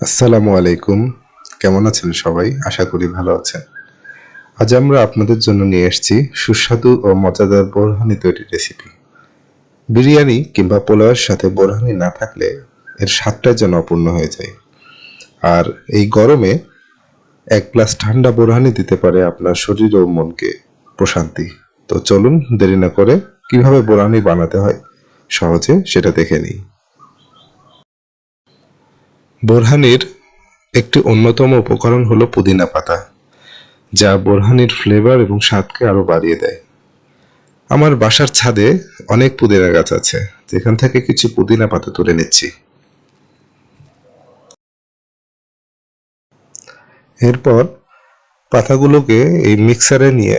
আসসালামু আলাইকুম। কেমন আছেন সবাই? আশা করি ভালো আছেন। আজ আমরা আপনাদের জন্য নিয়ে এসেছি সুস্বাদু ও মজাদার বোরহানি তৈরির রেসিপি বিরিয়ানি কিংবা পোলাওয়ের সাথে বোরহানি না থাকলে এর স্বাদটা যেন অপূর্ণ হয়ে যায়। আর এই গরমে এক গ্লাস ঠান্ডা বোরহানি দিতে পারে আপনার শরীর ও মনকে প্রশান্তি। তো চলুন দেরি না করে কীভাবে বোরহানি বানাতে হয়, সহজে সেটা দেখে নিই। বোরহানির একটি অন্যতম উপকরণ হলো পুদিনা পাতা, যা বোরহানির ফ্লেভার এবং স্বাদকে আরও বাড়িয়ে দেয়। আমার বাসার ছাদে অনেক পুদিনা গাছ আছে, যেখান থেকে কিছু পুদিনা পাতা তুলে নিচ্ছি। এরপর পাতাগুলোকে এই মিক্সারে নিয়ে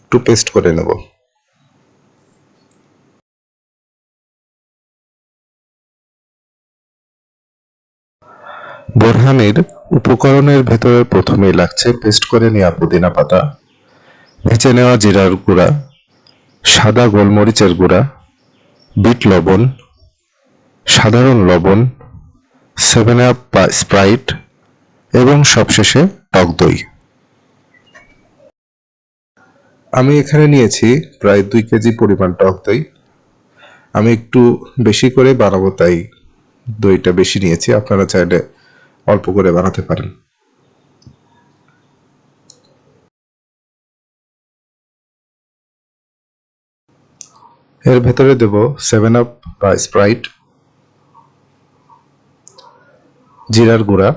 একটু পেস্ট করে নেব। বোরহানির উপকরণের ভেতরে প্রথমেই লাগছে পেস্ট করে নেওয়া পুদিনা পাতা, ভেজে নেওয়া জিরার গুঁড়া, সাদা গোলমরিচের গুঁড়া, বিট লবণ, সাধারণ লবণ, সেভেন আপ স্প্রাইট এবং সবশেষে টক দই। আমি এখানে নিয়েছি প্রায় দুই কেজি পরিমাণ টক দই। আমি একটু বেশি করে বানাবো, তাই দইটা বেশি নিয়েছি। আপনারা চাইলে অল্প করে বানাতে পারেন। এর ভেতরে দেব সেভেন আপ বা স্প্রাইট জিরার গুঁড়া,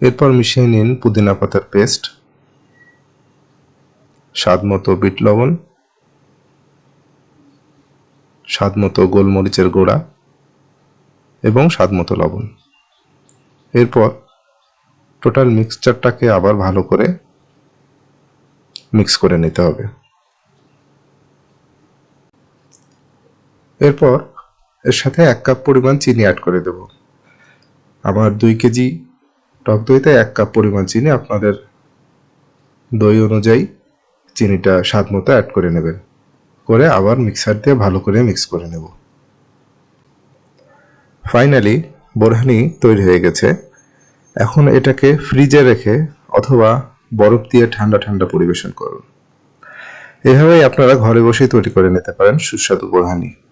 এরপর মিশিয়ে নিন পুদিনা পাতার পেস্ট, স্বাদ মতো বিট লবণ, স্বাদ মতো গোলমরিচের গুঁড়া এবং স্বাদ মতো লবণ। এরপর টোটাল মিক্সচারটাকে আবার ভালো করে মিক্স করে নিতে হবে। এরপর এর সাথে এক কাপ পরিমাণ চিনি অ্যাড করে দেব। আমার দুই কেজি টক দইতে এক কাপ পরিমাণ চিনি আপনাদের দই অনুযায়ী চিনিটা স্বাদ মতো অ্যাড করে নেবেন। করে আবার মিক্সার দিয়ে ভালো করে মিক্স করে নেব। ফাইনালি বোরহানি তৈরি হয়ে গেছে। এখন এটাকে ফ্রিজে রেখে অথবা বরফ দিয়ে ঠান্ডা ঠান্ডা পরিবেশন করুন। এভাবেই আপনারা ঘরে বসেই তৈরি করে নিতে পারেন সুস্বাদু বোরহানি।